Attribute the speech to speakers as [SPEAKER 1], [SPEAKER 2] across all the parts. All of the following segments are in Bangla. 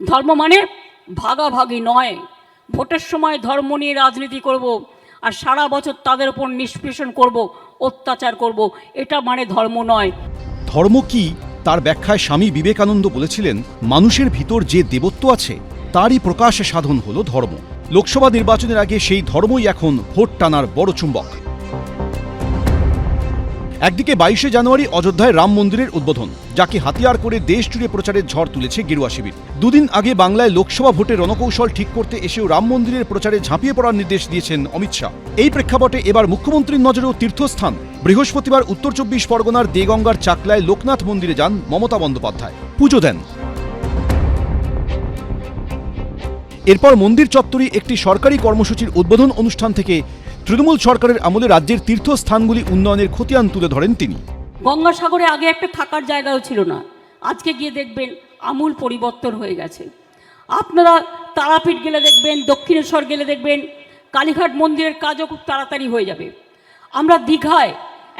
[SPEAKER 1] ধর্ম মানে ভাগাভাগি নয়। ভোটের সময় ধর্ম নিয়ে রাজনীতি করব আর সারা বছর তাদের উপর নিষ্পেষণ করব, অত্যাচার করব, এটা মানে ধর্ম নয়।
[SPEAKER 2] ধর্ম কি? তার ব্যাখ্যায় স্বামী বিবেকানন্দ বলেছিলেন, মানুষের ভিতর যে দেবত্ব আছে, তারই প্রকাশে সাধন হলো ধর্ম। লোকসভা নির্বাচনের আগে সেই ধর্মই এখন ভোট টানার বড় চুম্বক। একদিকে বাইশে জানুয়ারি অযোধ্যায় রাম মন্দিরের উদ্বোধন, যাকে হাতিয়ার করে দেশ জুড়ে প্রচারের ঝড় তুলেছে গেরুয়া শিবির। দুদিন আগে বাংলায় লোকসভা ভোটে রণকৌশল ঠিক করতে এসেও রাম মন্দিরের প্রচারে ঝাঁপিয়ে পড়ার নির্দেশ দিয়েছেন অমিত শাহ। এই প্রেক্ষাপটে এবার মুখ্যমন্ত্রীর নজরেও তীর্থস্থান। বৃহস্পতিবার উত্তর চব্বিশ পরগনার দেগঙ্গার চাকলায় লোকনাথ মন্দিরে যান মমতা বন্দ্যোপাধ্যায়। পুজো দেন। এরপর মন্দির চত্বরে একটি সরকারি কর্মসূচির উদ্বোধন অনুষ্ঠান থেকে তৃণমূল সরকারের আমলে রাজ্যের তীর্থস্থানগুলি উন্নয়নের খতিয়ান তুলে ধরেন তিনি।
[SPEAKER 1] গঙ্গাসাগরে আগে একটা থাকার জায়গাও ছিল না। আজকে গিয়ে দেখবেন আমূল পরিবর্তন হয়ে গেছে। আপনারা তারাপীঠ গেলে দেখবেন, দক্ষিণেশ্বর গেলে দেখবেন, কালীঘাট মন্দিরের কাজও খুব তাড়াতাড়ি হয়ে যাবে। আমরা দীঘায়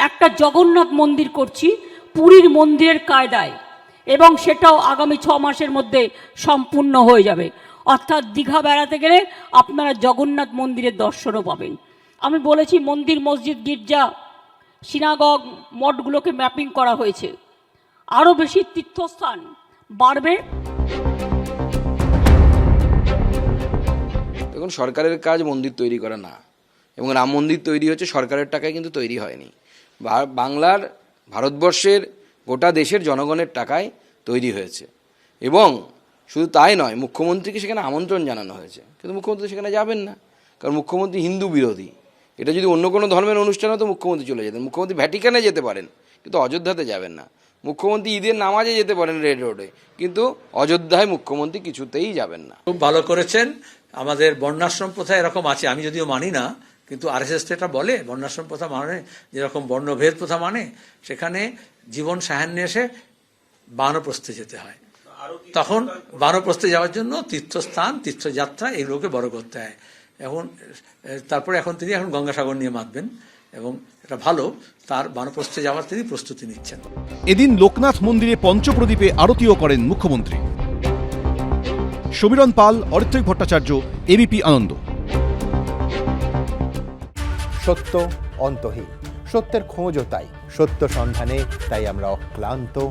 [SPEAKER 1] একটা জগন্নাথ মন্দির করছি, পুরীর মন্দিরের কায়দায়, এবং সেটাও আগামী ছ মাসের মধ্যে সম্পূর্ণ হয়ে যাবে। অর্থাৎ দীঘা বেড়াতে গেলে আপনারা জগন্নাথ মন্দিরের দর্শনও পাবেন। আমি বলেছি মন্দির, মসজিদ, গির্জা, সিনাগগ, মঠগুলোকে ম্যাপিং করা হয়েছে। আরও বেশি তীর্থস্থান বাড়বে।
[SPEAKER 3] দেখুন, সরকারের কাজ মন্দির তৈরি করা না। এবং রাম মন্দির তৈরি হচ্ছে, সরকারের টাকায় কিন্তু তৈরি হয়নি। বাংলার, ভারতবর্ষের গোটা দেশের জনগণের টাকায় তৈরি হয়েছে। এবং শুধু তাই নয়, মুখ্যমন্ত্রীকে সেখানে আমন্ত্রণ জানানো হয়েছে। কিন্তু মুখ্যমন্ত্রী সেখানে যাবেন না, কারণ মুখ্যমন্ত্রী হিন্দু বিরোধী। এটা যদি অন্য কোনো ধর্মের অনুষ্ঠান হতো, মুখ্যমন্ত্রী চলে যেতেন। মুখ্যমন্ত্রী ভ্যাটিকানে যেতে পারেন, কিন্তু অযোধ্যাতে যাবেন না। মুখ্যমন্ত্রী ঈদের নামাজে যেতে পারেন রেড রোডে, কিন্তু অযোধ্যায় মুখ্যমন্ত্রী কিছুতেই যাবেন না।
[SPEAKER 4] খুব ভালো করেছেন। আমাদের বর্ণাশ্রম প্রথা এরকম আছে, আমি যদিও মানি না, কিন্তু আরএসএস তো এটা বলে, বর্ণাশ্রম প্রথা মানে যেরকম বর্ণভেদ প্রথা মানে সেখানে জীবন সাহান্যে এসে বানপ্রস্থে যেতে হয়। তখন বানপ্রস্থে যাওয়ার জন্য তীর্থস্থান তীর্থযাত্রা এগুলোকে বড় করতে হয়। এখন তারপরে এখন তিনি এখন গঙ্গাসাগর নিয়ে মাতবেন এবং এটা ভালো তার বানপ্রস্থে যাওয়ার তিনি প্রস্তুতি নিচ্ছেন।
[SPEAKER 2] এদিন লোকনাথ মন্দিরে পঞ্চপ্রদীপে আরতিও করেন মুখ্যমন্ত্রী। সমীরণ পাল অরিত্রিক ভট্টাচার্য এবিপি আনন্দ।
[SPEAKER 5] সত্য অন্তহীন। সত্যের খোঁজও তাই। সত্য সন্ধানে তাই আমরা অক্লান্ত।